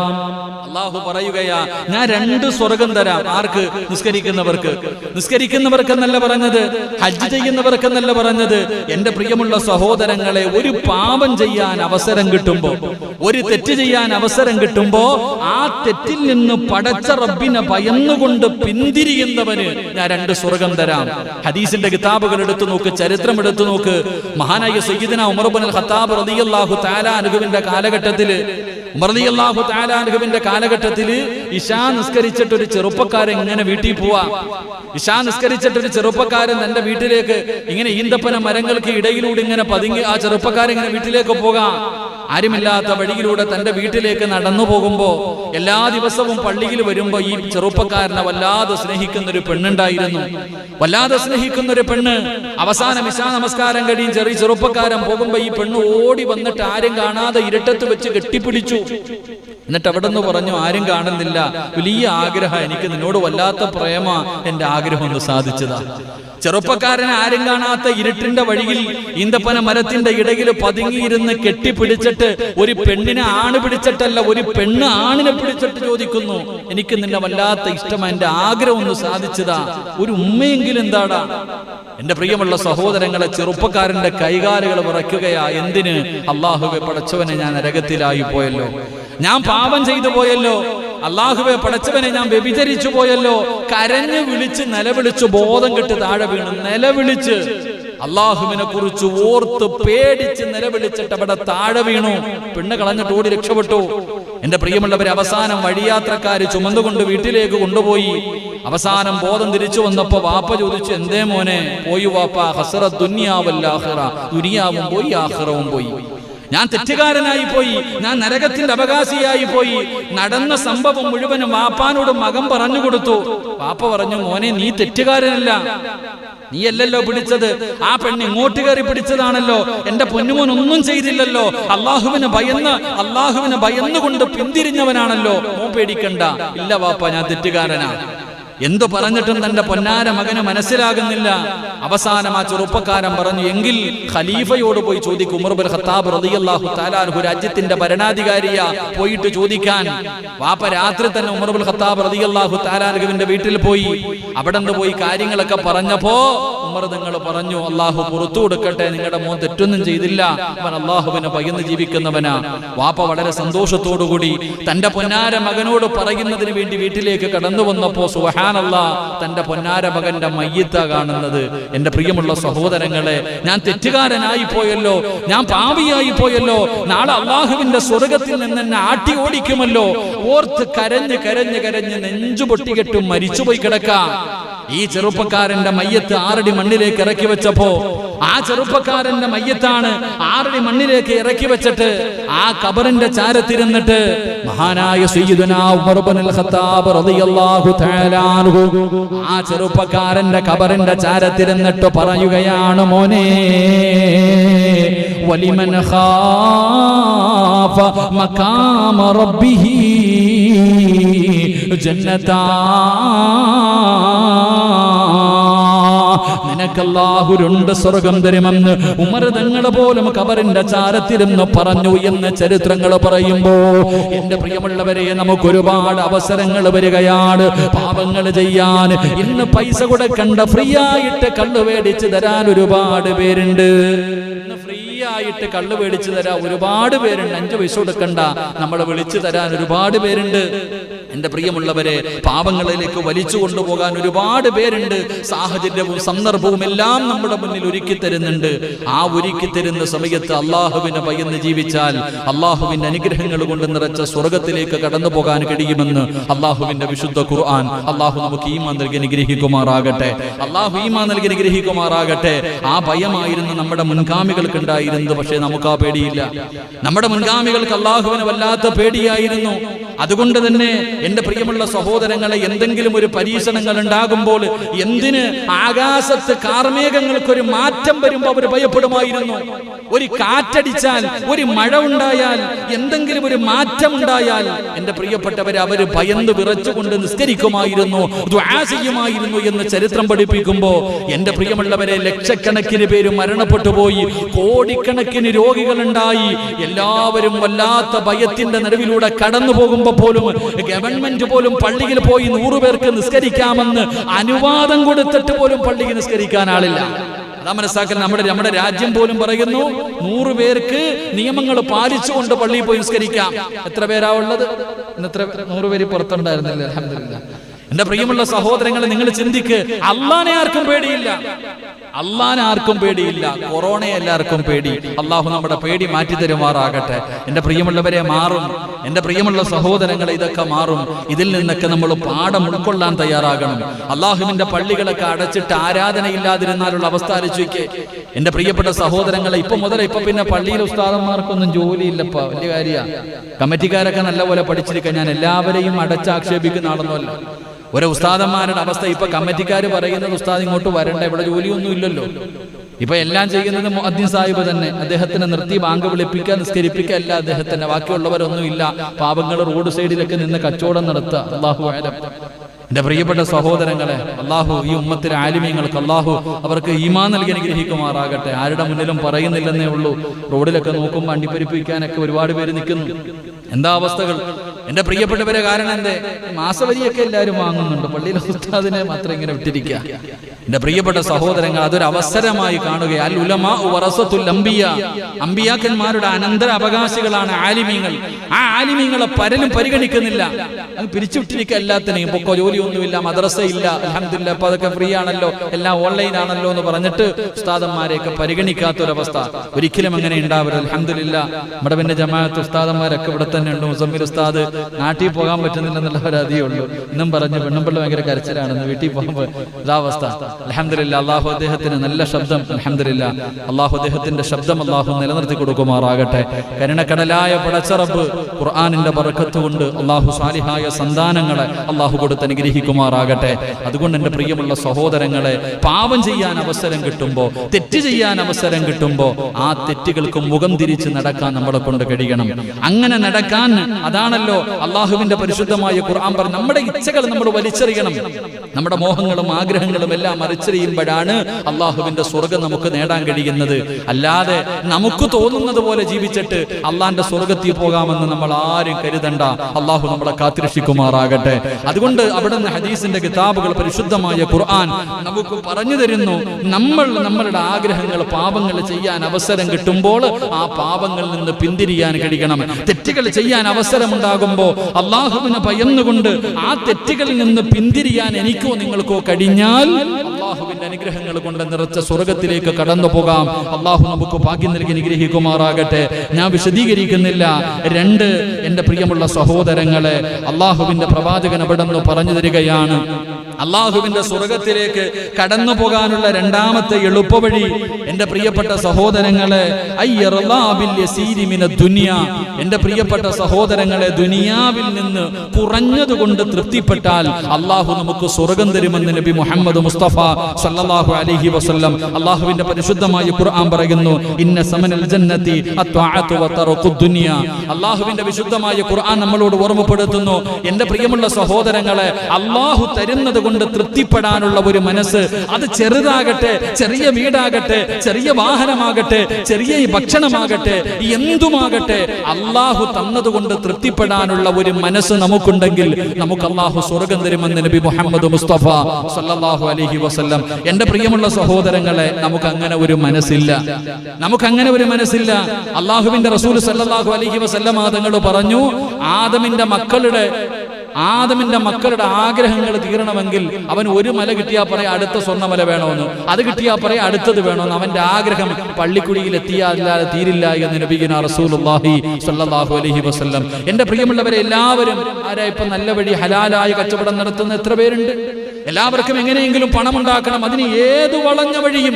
അള്ളാഹു പറയുകയാ ഞാൻ രണ്ട് സ്വർഗം തരാം. ആർക്ക്? നിസ്കരിക്കുന്നവർക്ക്. നിസ്കരിക്കുന്നവർക്ക്. എന്നല്ല പറഞ്ഞത് ഹജ്ജ് ചെയ്യുന്നവർക്ക് എന്നല്ല പറഞ്ഞത്. എന്റെ പ്രിയമുള്ള സഹോദരങ്ങളെ ഒരു പാപം ചെയ്യാൻ അവസരം കിട്ടുമ്പോ ഒരു തെറ്റ് ചെയ്യാൻ അവസരം കിട്ടുമ്പോ ആ തെറ്റിൽ നിന്ന് പടച്ച റബ്ബിനെ ഭയന്നുകൊണ്ട് പിന്തിരിയുന്നവന് ഞാൻ രണ്ട് സ്വർഗം തരാം. ഹദീസിന്റെ കിതാബുകൾ എടുത്തു നോക്ക് ചരിത്രം എടുത്തു നോക്ക്. മഹാനായ സയ്യിദിന ഉമർബുൽ ഖത്താബ് റളിയല്ലാഹു തആല അനുഗുവിന്റെ കാലഘട്ടത്തിൽ ഉമർലിയല്ലാഹു കാലഘട്ടത്തിൽ ഇഷാ നിസ്കരിച്ചിട്ട് ഒരു ചെറുപ്പക്കാരൻ ഇങ്ങനെ വീട്ടിൽ പോവാ. ഇഷാ നിസ്കരിച്ചിട്ട് ഒരു ചെറുപ്പക്കാരൻ തന്റെ വീട്ടിലേക്ക് ഇങ്ങനെ ഈന്തപ്പന മരങ്ങൾക്ക് ഇടയിലൂടെ ഇങ്ങനെ പതുങ്ങി ആ ചെറുപ്പക്കാരൻ ഇങ്ങനെ വീട്ടിലേക്ക് പോകാം. ആരുമില്ലാത്ത വഴിയിലൂടെ തന്റെ വീട്ടിലേക്ക് നടന്നു പോകുമ്പോ എല്ലാ ദിവസവും പള്ളിയിൽ വരുമ്പോ ഈ ചെറുപ്പക്കാരനെ വല്ലാതെ സ്നേഹിക്കുന്ന ഒരു പെണ്ണുണ്ടായിരുന്നു. വല്ലാതെ സ്നേഹിക്കുന്ന ഒരു പെണ്ണ്. അവസാന വിശാ നമസ്കാരം കഴിയും ചെറിയ ചെറുപ്പക്കാരൻ പോകുമ്പോ ഈ പെണ്ണ് ഓടി വന്നിട്ട് ആരും കാണാതെ ഇരട്ടത്ത് വെച്ച് കെട്ടിപ്പിടിച്ചു. എന്നിട്ട് അവിടെ നിന്ന് പറഞ്ഞു ആരും കാണുന്നില്ല. വലിയ ആഗ്രഹം എനിക്ക്. നിന്നോട് വല്ലാത്ത പ്രേമ എന്റെ ആഗ്രഹം ഒന്ന് സാധിച്ചതാ. ചെറുപ്പക്കാരനെ ആരും കാണാത്ത ഇരുട്ടിന്റെ വഴിയിൽ ഈന്തപ്പന മരത്തിന്റെ ഇടയിൽ പതുങ്ങിയിരുന്ന് കെട്ടിപ്പിടിച്ചിട്ട് ഒരു പെണ്ണിനെ ആണ് പിടിച്ചിട്ടല്ല ഒരു പെണ്ണ് ആണിനെ പിടിച്ചിട്ട് ചോദിക്കുന്നു എനിക്ക് നിന്നെ വല്ലാത്ത ഇഷ്ടം എന്റെ ആഗ്രഹം ഒന്ന് സാധിച്ചതാ. ഒരു ഉമ്മയെങ്കിലും എന്താടാ? എന്റെ പ്രിയമുള്ള സഹോദരങ്ങളെ ചെറുപ്പക്കാരന്റെ കൈകാലുകൾ വിറയ്ക്കുകയാ. എന്തിന്? അള്ളാഹുവെ പടച്ചവനെ ഞാൻ നരകത്തിലായി പോയല്ലോ. ഞാൻ പാപം ചെയ്തു പോയല്ലോ. അള്ളാഹുവെ പടച്ചവനെ ഞാൻ വ്യഭിചരിച്ചു പോയല്ലോ. കരഞ്ഞു വിളിച്ച് നിലവിളിച്ച് ബോധം കെട്ട് താഴെ വീണു നിലവിളിച്ച് അള്ളാഹുവിനെ കുറിച്ച് ഓർത്ത് പേടിച്ച് നിലവിളിച്ചിട്ട് അവിടെ താഴെ വീണു. പെണ്ണ് കളഞ്ഞിട്ട് ഓടി രക്ഷപ്പെട്ടു. എന്റെ പ്രിയമുള്ളവരെ അവസാനം വഴിയാത്രക്കാര് ചുമന്നുകൊണ്ട് വീട്ടിലേക്ക് കൊണ്ടുപോയി. അവസാനം ബോധം തിരിച്ചു വന്നപ്പോ വാപ്പ ചോദിച്ചു എന്തേ മോനെ? പോയി വാപ്പ ഹസറ ദുന്യാവല്ലാഹറ ദുനിയാവും പോയി ആഹ്റവും പോയി. ഞാൻ തെറ്റുകാരനായി പോയി. ഞാൻ നരകത്തിന്റെ അവകാശിയായി പോയി. നടന്ന സംഭവം മുഴുവനും വാപ്പാനോട് മകൻ പറഞ്ഞു കൊടുത്തു. വാപ്പ പറഞ്ഞു മോനെ നീ തെറ്റുകാരനല്ല. നീയല്ലല്ലോ പിടിച്ചത്. ആ പെണ്ണ് ഇങ്ങോട്ട് കയറി പിടിച്ചതാണല്ലോ. എന്റെ പൊന്നുമോൻ ഒന്നും ചെയ്തില്ലല്ലോ. അള്ളാഹുവിന് ഭയന്ന് അള്ളാഹുവിന് ഭയന്നുകൊണ്ട് പിന്തിരിഞ്ഞവനാണല്ലോ. മോ പേടിക്കണ്ട. ഇല്ല വാപ്പ ഞാൻ തെറ്റുകാരനാ. എന്തു പറഞ്ഞിട്ടും തന്റെ പൊന്നാര മകന് മനസ്സിലാകുന്നില്ല. അവസാനം ആ ചെറുപ്പക്കാരൻ പറഞ്ഞു എങ്കിൽ ഖലീഫയോട് പോയി ചോദിക്കും ഉമർബുൽ ഖത്താബ് റളിയല്ലാഹു താലാൻഹു രാജ്യത്തിന്റെ ഭരണാധികാരിയ പോയിട്ട് ചോദിക്കാൻ. വാപ്പ രാത്രി തന്നെ ഉമർബുൽ ഖത്താബ് റളിയല്ലാഹു താലാൻഹുവിന്റെ വീട്ടിൽ പോയി. അവിടെ പോയി കാര്യങ്ങളൊക്കെ പറഞ്ഞപ്പോ ഉമർ നിങ്ങൾ പറഞ്ഞു അള്ളാഹു പുറത്തു കൊടുക്കട്ടെ നിങ്ങളുടെ മോൻ തെറ്റൊന്നും ചെയ്തില്ല. അവൻ അള്ളാഹുവിനെ പകർന്ന് ജീവിക്കുന്നവനാ. വാപ്പ വളരെ സന്തോഷത്തോടുകൂടി തന്റെ പൊന്നാര മകനോട് പറയുന്നതിന് വേണ്ടി വീട്ടിലേക്ക് കടന്നു വന്നപ്പോ സുഹാനല്ല തന്റെ പൊന്നാര മകന്റെ മയ്യത്ത കാണുന്നത്. എന്റെ പ്രിയമുള്ള സഹോദരങ്ങളെ ഞാൻ തെറ്റുകാരനായി പോയല്ലോ ഞാൻ പാവിയായി പോയല്ലോ നാളെ അള്ളാഹുവിന്റെ സ്വർഗത്തിൽ നിന്ന് എന്നെ ആട്ടി ഓടിക്കുമല്ലോ. ഓർത്ത് കരഞ്ഞ് കരഞ്ഞ് കരഞ്ഞ് നെഞ്ചു പൊട്ടികെട്ടും മരിച്ചുപോയി കിടക്കാം. ഈ ചെറുപ്പക്കാരന്റെ മയ്യത്ത് ആറടി മണ്ണിലേക്ക് ഇറക്കി വെച്ചപ്പോ ആ ചെറുപ്പക്കാരന്റെ മയ്യത്താണ് ആറടി മണ്ണിലേക്ക് ഇറക്കി വെച്ചിട്ട് ആ കബറിന്റെ ചാരത്തിരുന്നിട്ട് മഹാനായ ആ ചെറുപ്പക്കാരന്റെ കബറിന്റെ ചാരത്തിരുന്നിട്ട് പറയുകയാണ് മോനെ വലിമൻ റബ്ബിഹി ജന്നതാ നിനക്കല്ലാഹു രണ്ട് സ്വർഗം തരുമെന്ന് ഉമർ തങ്ങളെ പോലും കബറിന്റെ ചാരത്തിരുന്ന് പറഞ്ഞു എന്ന് ചരിത്രങ്ങൾ പറയുമ്പോ എന്റെ പ്രിയമുള്ളവരെ നമുക്ക് ഒരുപാട് അവസരങ്ങൾ വരികയാണ്. പാപങ്ങൾ ചെയ്യാൻ ഇന്ന് പൈസ കൊടുക്കണ്ട ഫ്രീ ആയിട്ട് കള്ളു മേടിച്ച് തരാൻ ഒരുപാട് പേരുണ്ട്. ഫ്രീ ആയിട്ട് കള്ളു മേടിച്ചു തരാൻ ഒരുപാട് പേരുണ്ട്. അഞ്ചു പൈസ കൊടുക്കണ്ട നമ്മളെ വിളിച്ചു തരാൻ ഒരുപാട് പേരുണ്ട്. എന്റെ പ്രിയമുള്ളവരെ പാപങ്ങളിലേക്ക് വലിച്ചു കൊണ്ടുപോകാൻ ഒരുപാട് പേരുണ്ട്. സാഹചര്യവും സന്ദർഭവും എല്ലാം നമ്മുടെ മുന്നിൽ ഒരുക്കി തരുന്നുണ്ട്. ആ ഒരുക്കി തരുന്ന സമയത്ത് അള്ളാഹുവിനെ ഭയന്ന് ജീവിച്ചാൽ അള്ളാഹുവിന്റെ അനുഗ്രഹങ്ങൾ കൊണ്ട് നിറച്ച സ്വർഗത്തിലേക്ക് കടന്നു പോകാൻ കഴിയുമെന്ന് അള്ളാഹുവിന്റെ വിശുദ്ധ ഖുർആൻ. അള്ളാഹു നമുക്ക് ഈമാൻ നൽകി അനുഗ്രഹിക്കുമാറാകട്ടെ. അള്ളാഹു ഈമാൻ നൽകി അനുഗ്രഹിക്കുമാറാകട്ടെ. ആ ഭയമായിരുന്നു നമ്മുടെ മുൻഗാമികൾക്ക് ഉണ്ടായിരുന്നത് പക്ഷേ നമുക്ക് ആ പേടിയില്ല. നമ്മുടെ മുൻഗാമികൾക്ക് അള്ളാഹുവിന് വല്ലാത്ത പേടിയായിരുന്നു. അതുകൊണ്ട് തന്നെ എന്റെ പ്രിയമുള്ള സഹോദരങ്ങളെ എന്തെങ്കിലും ഒരു പരീക്ഷണങ്ങൾ ഉണ്ടാകുമ്പോൾ എന്തിന് ആകാശത്ത് കാർമേഘങ്ങൾക്കൊരു മാറ്റം വരുമ്പോൾ അവർ ഭയപ്പെടുമായിരുന്നു? ഒരു കാറ്റടിച്ചാൽ ഒരു മഴ ഉണ്ടായാൽ എന്തെങ്കിലും ഒരു മാറ്റം ഉണ്ടായാൽ എന്റെ പ്രിയപ്പെട്ടവർ അവർ ഭയന്ന് വിറച്ചുകൊണ്ട് നിസ്കരിക്കുമായിരുന്നു ചെയ്യുമായിരുന്നു എന്ന് ചരിത്രം പഠിപ്പിക്കുമ്പോൾ എന്റെ പ്രിയമുള്ളവരെ ലക്ഷക്കണക്കിന് പേര് മരണപ്പെട്ടു പോയി. കോടിക്കണക്കിന് രോഗികളുണ്ടായി. എല്ലാവരും വല്ലാത്ത ഭയത്തിന്റെ നടുവിലൂടെ കടന്നു പോകുമ്പോൾ പോലും ഗവൺമെന്റ് പോലും പള്ളിയിൽ പോയി നൂറുപേർക്ക് നിസ്കരിക്കാമെന്ന് അനുവാദം കൊടുത്തിട്ട് പോലും പള്ളിക്ക് നിസ്കരിക്കാൻ ആളില്ല. അതാ മനസ്സാക്കൽ നമ്മുടെ നമ്മുടെ രാജ്യം പോലും പറയുന്നു നൂറ് പേർക്ക് നിയമങ്ങൾ പാലിച്ചുകൊണ്ട് പള്ളിയിൽ പോയി നിസ്കരിക്കാം. എത്ര പേരാ ഉള്ളത്? ഇന്ന് എത്ര നൂറ് പേര് പുറത്തുണ്ടായിരുന്നില്ല അലഹമില്ല എന്റെ പ്രിയമുള്ള സഹോദരങ്ങളെ നിങ്ങൾ ചിന്തിക്ക് അള്ളാനെ ആർക്കും പേടിയില്ല. അള്ളാനെ ആർക്കും പേടിയില്ല. കൊറോണയെ എല്ലാവർക്കും പേടി. അള്ളാഹു നമ്മുടെ പേടി മാറ്റി തരുമാറാകട്ടെ. എന്റെ പ്രിയമുള്ളവരെ മാറും. എന്റെ പ്രിയമുള്ള സഹോദരങ്ങളെ ഇതൊക്കെ മാറും. ഇതിൽ നിന്നൊക്കെ നമ്മൾ പാഠം ഉൾക്കൊള്ളാൻ തയ്യാറാകണം. അള്ളാഹുവിന്റെ പള്ളികളൊക്കെ അടച്ചിട്ട് ആരാധന ആരാധനയില്ലാതിരുന്നാലുള്ള അവസ്ഥ ആലോചിക്ക്. എന്റെ പ്രിയപ്പെട്ട സഹോദരങ്ങളെ ഇപ്പൊ മുതൽ ഇപ്പൊ പിന്നെ പള്ളിയിൽ ഉസ്താദന്മാർക്കൊന്നും ജോലിയില്ലപ്പ. വലിയ കാര്യ. കമ്മിറ്റിക്കാരൊക്കെ നല്ലപോലെ പഠിച്ചിരിക്കാൻ ഞാൻ എല്ലാവരെയും അടച്ചാക്ഷേപിക്കുന്ന ആളൊന്നുമല്ല. ഒരു ഉസ്താദന്മാരുടെ അവസ്ഥ ഇപ്പൊ കമ്മിറ്റിക്കാർ പറയുന്നത് ഉസ്താദ് ഇങ്ങോട്ട് വരണ്ട ഇവിടെ ജോലിയൊന്നും ഇല്ലല്ലോ. ഇപ്പൊ എല്ലാം ചെയ്യുന്നത് മുഅദ്ദിൻ സാഹിബ് തന്നെ. അദ്ദേഹത്തിനെ നിർത്തി ബാങ്ക് വിളിപ്പിക്കുക നിസ്കരിപ്പിക്കുക അല്ല അദ്ദേഹത്തിന്റെ ബാക്കിയുള്ളവരൊന്നും ഇല്ല. പാപങ്ങൾ റോഡ് സൈഡിലൊക്കെ നിന്ന് കച്ചവടം നടത്തുക. അള്ളാഹു ആലം എന്റെ പ്രിയപ്പെട്ട സഹോദരങ്ങളെ അള്ളാഹു ഈ ഉമ്മത്തിലെ ആലിമ്യങ്ങൾക്ക് അള്ളാഹു അവർക്ക് ഈമാ നൽകി അനുഗ്രഹിക്കുമാറാകട്ടെ. ആരുടെ മുന്നിലും പറയുന്നില്ലെന്നേ ഉള്ളൂ. റോഡിലൊക്കെ നോക്കുമ്പോൾ അണ്ടിപ്പരിപ്പിക്കാനൊക്കെ ഒരുപാട് പേര് നിൽക്കുന്നു. എന്താ അവസ്ഥകൾ? എന്റെ പ്രിയപ്പെട്ടവരെ കാരണം എന്തേ? മാസവരിയൊക്കെ എല്ലാവരും വാങ്ങുന്നുണ്ട്. പള്ളിയിലെ ഉസ്താദിനെ മാത്രം ഇങ്ങനെ വിട്ടിരിക്കുക. എന്റെ പ്രിയപ്പെട്ട സഹോദരങ്ങൾ അതൊരു അവസരമായി കാണുക വറസത്തുൽ അമ്പിയാക്കന്മാരുടെ അനന്തര അവകാശികളാണ് ആലിമീങ്ങൾ. ആ ആലിമീങ്ങളെ പലരും പരിഗണിക്കുന്നില്ല. അത് പിരിച്ചുവിട്ടിരിക്കുക എല്ലാത്തിനെയും. ജോലി ഒന്നുമില്ല, മദ്രസ ഇല്ല അലഹമില്ല അപ്പൊ അതൊക്കെ ഫ്രീ ആണല്ലോ എല്ലാം ഓൺലൈൻ ആണല്ലോ എന്ന് പറഞ്ഞിട്ട് ഉസ്താദന്മാരെയൊക്കെ പരിഗണിക്കാത്തൊരവസ്ഥ. ഒരിക്കലും അങ്ങനെ ഉണ്ടാവരുത്. അലഹമില്ല നമ്മുടെ പിന്നെ ജമാഅത്ത് ഉസ്താദന്മാരൊക്കെ ഇവിടെ തന്നെ ഉണ്ട്. മുസമ്മിൽ ഉസ്താദ് നാട്ടിൽ പോകാൻ പറ്റുന്നില്ലെന്നുള്ള പരാതിയേ ഉള്ളൂ. ഇന്നും പറഞ്ഞു പെണ്ണുമ്പിള്ള ഭയങ്കര കരച്ചിലാണെന്ന് വീട്ടിൽ പോകുമ്പോൾ ഇതാവസ്ഥ അലഹമില്ല അള്ളാഹു അദ്ദേഹത്തിന് നല്ല ശബ്ദം. അലഹമില്ല അള്ളാഹു അദ്ദേഹത്തിന്റെ ശബ്ദം അള്ളാഹു നിലനിർത്തി കൊടുക്കുമാറാകട്ടെ. കരുണക്കടലായ പടച്ചറപ്പ് ഖുർആാനിന്റെ പറക്കത്ത് കൊണ്ട് അള്ളാഹു സാലിഹായ സന്താനങ്ങളെ അള്ളാഹു കൊടുത്ത് അനുഗ്രഹിക്കുമാറാകട്ടെ. അതുകൊണ്ട് എന്റെ പ്രിയമുള്ള സഹോദരങ്ങളെ പാപം ചെയ്യാൻ അവസരം കിട്ടുമ്പോൾ തെറ്റ് ചെയ്യാൻ അവസരം കിട്ടുമ്പോൾ ആ തെറ്റുകൾക്ക് മുഖം തിരിച്ച് നടക്കാൻ നമ്മളെ കൊണ്ട് കഴിയണം. അങ്ങനെ നടക്കാൻ അതാണല്ലോ അള്ളാഹുവിന്റെ പരിശുദ്ധമായ ഖുർആൻ പറഞ്ഞു നമ്മുടെ ഇച്ഛകൾ നമ്മൾ വലിച്ചെറിയണം. നമ്മുടെ മോഹങ്ങളും ആഗ്രഹങ്ങളും എല്ലാം മറിച്ചെറിയുമ്പോഴാണ് അള്ളാഹുവിന്റെ സ്വർഗം നമുക്ക് നേടാൻ കഴിയുന്നത്. അല്ലാതെ നമുക്ക് തോന്നുന്നത് പോലെ ജീവിച്ചിട്ട് അള്ളാന്റെ സ്വർഗത്തിൽ പോകാമെന്ന് നമ്മൾ ആരും കരുതണ്ട. അള്ളാഹു നമ്മളെ കാത്തിരക്ഷിക്കുമാറാകട്ടെ. അതുകൊണ്ട് അവിടെ നിന്ന് ഹദീസിന്റെ കിതാബുകൾ പരിശുദ്ധമായ ഖുർആൻ നമുക്ക് പറഞ്ഞു തരുന്നു. നമ്മൾ നമ്മളുടെ ആഗ്രഹങ്ങൾ പാപങ്ങൾ ചെയ്യാൻ അവസരം കിട്ടുമ്പോൾ ആ പാപങ്ങളിൽ നിന്ന് പിന്തിരിയാൻ കഴിയണം. തെറ്റുകൾ ചെയ്യാൻ അവസരമുണ്ടാകുമ്പോൾ അള്ളാഹുവിനെ ഭയന്നുകൊണ്ട് ആ തെറ്റുകളിൽ നിന്ന് പിന്തിരിയാൻ എനിക്കോ നിങ്ങൾക്കോ കഴിഞ്ഞാൽ അള്ളാഹുവിന്റെ അനുഗ്രഹങ്ങൾ കൊണ്ട് നിറച്ച സ്വർഗത്തിലേക്ക് കടന്നു പോകാം. അള്ളാഹു നമുക്ക് ഭാഗ്യം നൽകി അനുഗ്രഹിക്കുമാറാകട്ടെ. ഞാൻ വിശദീകരിക്കുന്നില്ല. രണ്ട് എന്റെ പ്രിയമുള്ള സഹോദരങ്ങളെ അള്ളാഹുവിന്റെ പ്രവാചകൻ അവിടെ നിന്ന് പറഞ്ഞു തരികയാണ്. അള്ളാഹുവിന്റെ സ്വർഗത്തിലേക്ക് കടന്നു പോകാനുള്ള രണ്ടാമത്തെ എളുപ്പവഴി എന്റെ പ്രിയപ്പെട്ട സഹോദരങ്ങളെ ദുനിയ. എന്റെ പ്രിയപ്പെട്ട സഹോദരങ്ങളെ ദുനിയാവിൽ നിന്ന് കുറഞ്ഞതുകൊണ്ട് തൃപ്തിപ്പെട്ടാൽ അള്ളാഹു നമുക്ക് സ്വർഗം തരുമെന്ന് നബി മുഹമ്മദ് മുസ്തഫ സല്ലാഹു അലഹി വസ്ല്ലം. അള്ളാഹുവിന്റെ പരിശുദ്ധമായ ഖുർആൻ പറയുന്നു ഇന്ന സമനൽ ജന്നത്തി ദുനിയ. അള്ളാഹുവിന്റെ വിശുദ്ധമായ ഖുർആൻ നമ്മളോട് ഓർമ്മപ്പെടുത്തുന്നു. എന്റെ പ്രിയമുള്ള സഹോദരങ്ങളെ അള്ളാഹു തരുന്നത് കൊണ്ട് തൃപ്തിപ്പെടാനുള്ള ഒരു മനസ്സ്. അത് ചെറുതാകട്ടെ ചെറിയ വീടാകട്ടെ ചെറിയ വാഹനമാകട്ടെ ചെറിയ ഭക്ഷണമാകട്ടെ എന്തുമാകട്ടെ അള്ളാഹു തന്നതുകൊണ്ട് തൃപ്തിപ്പെടാനുള്ള ഒരു മനസ്സ് നമുക്കുണ്ടെങ്കിൽ നമുക്ക് അള്ളാഹു സ്വർഗം തരുമെന്ന് നബി മുഹമ്മദ് മുസ്തഫ സല്ലല്ലാഹു അലഹി വസല്ലം. എന്റെ പ്രിയമുള്ള സഹോദരങ്ങളെ നമുക്ക് അങ്ങനെ ഒരു മനസ്സില്ല. നമുക്ക് അങ്ങനെ ഒരു മനസ്സില്ല. അള്ളാഹുവിന്റെ റസൂൽ സല്ലാഹു അലഹി വസല്ലം ആദങ്ങൾ പറഞ്ഞു ആദമിന്റെ മക്കളുടെ ആദമിന്റെ മക്കളുടെ ആഗ്രഹങ്ങൾ തീരണമെങ്കിൽ അവൻ ഒരു മല കിട്ടിയാൽ പറയാം അടുത്ത സ്വർണമല വേണമെന്ന് അത് കിട്ടിയാൽ പറയാം അടുത്തത് വേണമെന്ന് അവന്റെ ആഗ്രഹം പള്ളിക്കുടിയിൽ എത്തിയാല്ലാതെ തീരില്ല എന്ന് നബിഗിന അലൈഹി വസല്ലം. എന്റെ പ്രിയമുള്ളവരെ എല്ലാവരും ആരാ ഇപ്പൊ നല്ല വഴി ഹലാലായ കച്ചവടം നടത്തുന്ന എത്ര പേരുണ്ട്? എല്ലാവർക്കും എങ്ങനെയെങ്കിലും പണമുണ്ടാക്കണം. അതിന് ഏത് വളഞ്ഞ വഴിയും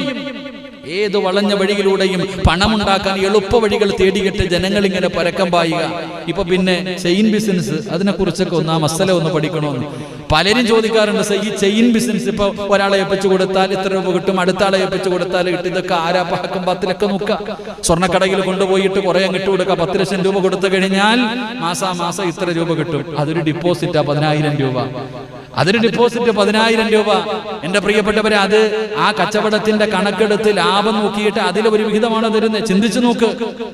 ഏത് വളഞ്ഞ വഴിയിലൂടെയും പണമുണ്ടാക്കാൻ എളുപ്പ വഴികൾ തേടിയിട്ട് ജനങ്ങൾ ഇങ്ങനെ പരക്കം പായുക. ഇപ്പൊ പിന്നെ ചെയിൻ ബിസിനസ് അതിനെ കുറിച്ചൊക്കെ ഒന്ന് ആ മസല ഒന്ന് പഠിക്കണമെന്ന് പലരും ചോദിക്കാറുണ്ട് "സർ, ഈ ചെയിൻ ബിസിനസ് ഇപ്പൊ ഒരാളെ ഏൽപ്പിച്ചു കൊടുത്താൽ ഇത്ര രൂപ കിട്ടും? അടുത്ത ആളെ ഏൽപ്പിച്ചു കൊടുത്താൽ കിട്ടും? ഇതൊക്കെ ആരാ പഹക്കം പത്തിലൊക്കെ നോക്കുക സ്വർണക്കടയിൽ കൊണ്ടുപോയിട്ട് കുറെ അങ്ങിട്ട് കൊടുക്കുക പത്ത് ലക്ഷം രൂപ കൊടുത്തു കഴിഞ്ഞാൽ മാസാ മാസം ഇത്ര രൂപ കിട്ടും. അതൊരു ഡിപ്പോസിറ്റാ പതിനായിരം രൂപ. അതിന് ഡിപ്പോസിറ്റ് പതിനായിരം രൂപ. എന്റെ പ്രിയപ്പെട്ടവരെ അത് ആ കച്ചവടത്തിന്റെ കണക്കെടുത്ത് ലാഭം നോക്കിയിട്ട് അതിൽ ഒരു വിഹിതമാണ് തരുന്നത് ചിന്തിച്ചു നോക്ക്.